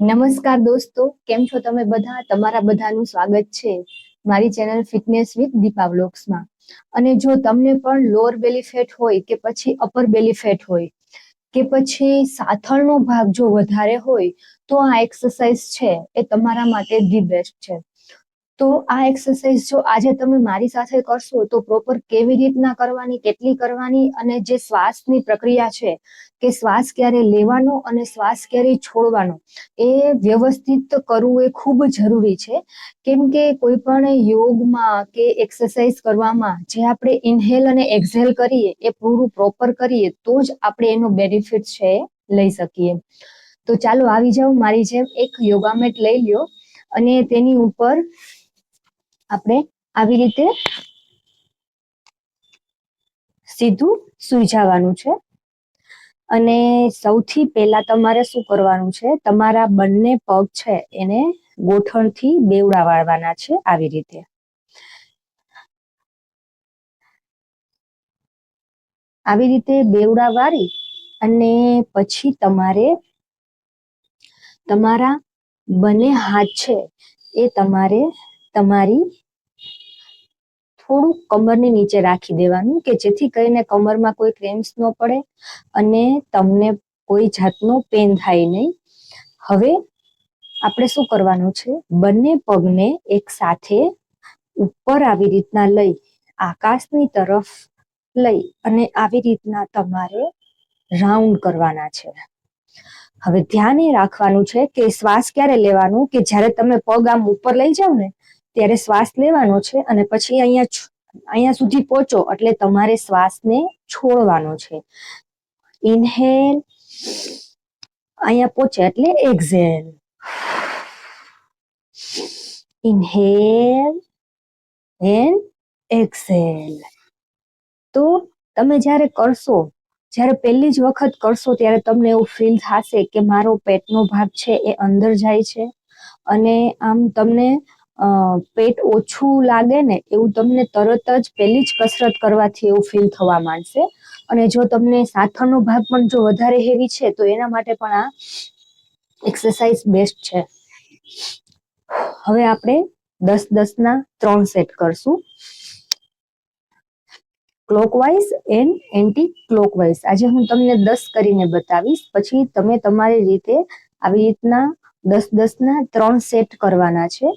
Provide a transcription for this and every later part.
નમસ્કાર દોસ્તો, કેમ છો તમે બધા? તમારા બધાનું સ્વાગત છે મારી ચેનલ ફિટનેસ વિથ દીપા વ્લોગ્સમાં અને જો તમને પણ લોઅર બેલી ફેટ હોય કે પછી અપર બેલી ફેટ હોય કે પછી સાથળનો ભાગ જો વધારે હોય તો આ એક્સરસાઇઝ છે એ તમારા માટે ધી બેસ્ટ છે. તો આ એક્સરસાઇઝ જો આજે તમે મારી સાથે કરશો તો પ્રોપર કેવી રીતના કરવાની, કેટલી કરવાની અને જે શ્વાસની પ્રક્રિયા છે કે શ્વાસ ક્યારે લેવાનો અને શ્વાસ ક્યારે છોડવાનો, એ વ્યવસ્થિત કરવું એ ખૂબ જરૂરી છે. કેમ કે કોઈ પણ યોગમાં કે એક્સરસાઇઝ કરવામાં જે આપણે ઇન્હેલ અને એક્ઝેલ કરીએ, એ પૂરું પ્રોપર કરીએ, તો જ આપણે એનો બેનિફિટ છે લઈ શકીએ. તો ચાલો આવી જાઓ મારી જેમ એક યોગા મેટ લઈ લ્યો અને તેની ઉપર આપણે આવી રીતે સીધું સુઈ જવાનું છે. અને સૌથી પહેલા તમારે શું કરવાનું છે? તમારા બંને પગ છે એને ગોઠણથી બેવડા વાળવાના છે આવી રીતે. આવી રીતે બેવડા વાળી અને પછી તમારે તમારા બંને હાથ છે એ તમારે તમારી થોડું કમરની નીચે રાખી દેવાનું કે જેથી કરીને કમરમાં કોઈ ક્રેમ્સ ન પડે અને તમને કોઈ જાતનો પેન થાય નહીં. હવે આપણે શું કરવાનું છે? બંને પગને એક સાથે ઉપર આવી રીતના લઈ, આકાશની તરફ લઈ અને આવી રીતના તમારે રાઉન્ડ કરવાના છે. હવે ધ્યાન એ રાખવાનું છે કે શ્વાસ ક્યારે લેવાનું કે જ્યારે તમે પગ આમ ઉપર લઈ જાવ ને ત્યારે શ્વાસ લેવાનો છે અને પછી અહીંયા અહીંયા સુધી પહોંચો એટલે તમારે શ્વાસને છોડવાનો છે. ઇન્હેલ, અહીંયા પહોંચે એટલે એક્ઝેલ. ઇનહેલ એન્ડ એક્સેલ તો તમે જ્યારે કરશો, જ્યારે પહેલી જ વખત કરશો ત્યારે તમને એવું ફીલ થશે કે મારો પેટનો ભાગ છે એ અંદર જાય છે અને આમ તમને પેટ ઓછું લાગે ને એવું તમને તરત જ પહેલી જ કસરત કરવાથી એવું ફીલ થવા માંડશે. અને જો તમને સાથળનો ભાગ પણ જો વધારે હેવી છે, તો એના માટે પણ આ એક્સરસાઇઝ બેસ્ટ છે. હવે આપણે દસ દસના ત્રણ સેટ કરશું. ક્લોકવાઇઝ એન્ડ એન્ટી ક્લોકવાઇઝ આજે હું તમને દસ કરીને બતાવીશ. પછી તમે તમારી રીતે આવી રીતના દસ દસના ત્રણ સેટ કરવાના છે.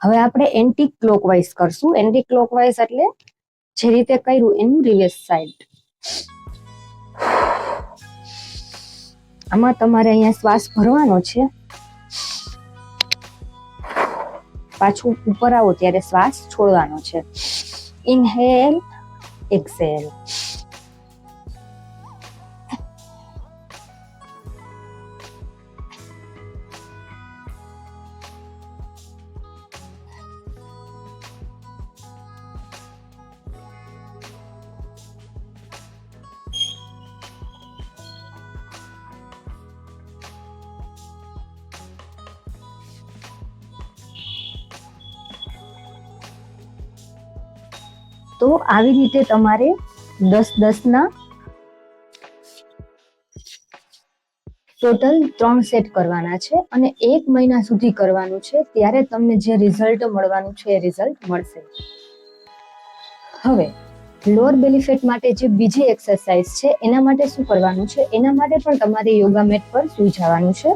હવે આપણે એન્ટી ક્લોકવાઇઝ કરશું. એન્ટી ક્લોકવાઇઝ એટલે જે રીતે કર્યું એનું રિવર્સ સાઈડ આમાં તમારે અહીંયા શ્વાસ ભરવાનો છે. પાછું ઉપર આવો ત્યારે શ્વાસ છોડવાનો છે. ઇનહેલ એક્સેલ તો આવી રીતે તમારે દસ દસના ટોટલ ત્રણ સેટ કરવાના છે અને એક મહિના સુધી કરવાનું છે, ત્યારે તમને જે રિઝલ્ટ મળવાનું છે એ રિઝલ્ટ મળશે. હવે લોઅર બેલીફેટ માટે જે બીજી એક્સરસાઇઝ છે, એના માટે શું કરવાનું છે? એના માટે પણ તમારે યોગા મેટ પર સુઈ જવાનું છે.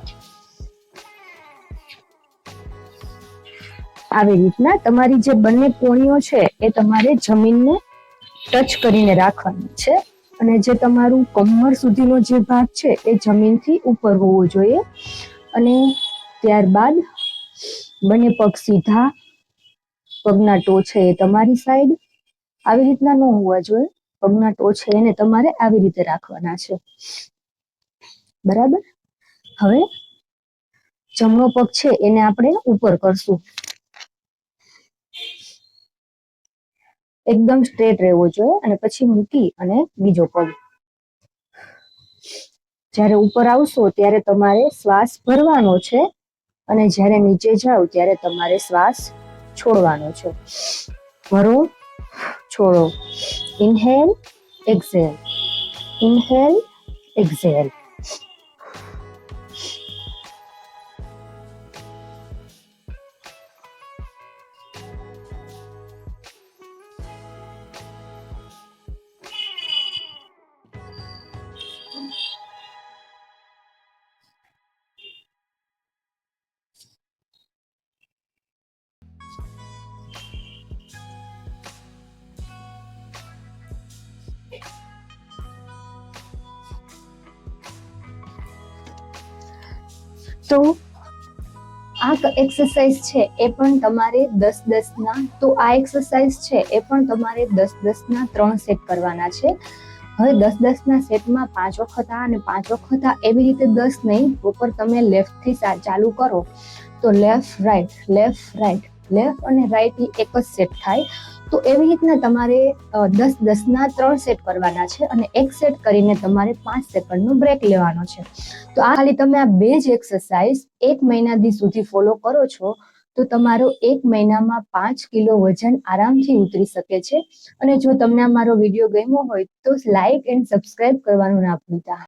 આવી રીતના તમારી જે બંને કોણીઓ છે એ તમારે જમીનને ટચ કરીને રાખવાની છે અને જે તમારું કમર સુધીનો જે ભાગ છે એ જમીનથી ઉપર હોવો જોઈએ. અને ત્યારબાદ બંને પગ સીધા પગના ટો છે એ તમારી સાઈડ. આવી રીતના ન હોવા જોઈએ. પગના ટો છે એને તમારે આવી રીતે રાખવાના છે. બરાબર? હવે જમણો પગ છે એને આપણે ઉપર કરશું. એકદમ સ્ટ્રેટ રહેવો જોઈએ અને પછી મૂકી અને બીજો પગ. જ્યારે ઉપર આવશો ત્યારે તમારે શ્વાસ ભરવાનો છે અને જ્યારે નીચે જાઓ ત્યારે તમારે શ્વાસ છોડવાનો છે. ભરો, છોડો. ઇન્હેલ એક્ઝેલ ઇન્હેલ એક્ઝેલ તો આ એક્સરસાઇઝ છે એ પણ તમારે દસ દસ ના તો આ એક્સરસાઇઝ છે એ પણ તમારે દસ દસ ના ત્રણ સેટ કરવાના છે. હવે દસ દસ ના સેટમાં પાંચ વખત આ અને પાંચ વખત આ એવી રીતે દસ નહીં પ્રોપર તમે લેફ્ટથી ચાલુ કરો, તો left right left right left અને રાઈટ એક જ સેટ થાય. તો એવી રીતના તમારે દસ દસ ના ત્રણ સેટ કરવાના છે અને એક સેટ કરીને તમારે પાંચ સેકન્ડનો બ્રેક લેવાનો છે. તો આ ખાલી તમે આ બે જ એક્સરસાઇઝ એક મહિનાથી સુધી ફોલો કરો છો, તો તમારો એક મહિનામાં પાંચ કિલો વજન આરામથી ઉતરી શકે છે. અને જો તમને મારો વીડિયો ગમ્યો હોય તો લાઇક એન્ડ સબસ્ક્રાઇબ કરવાનું ના ભૂલતા.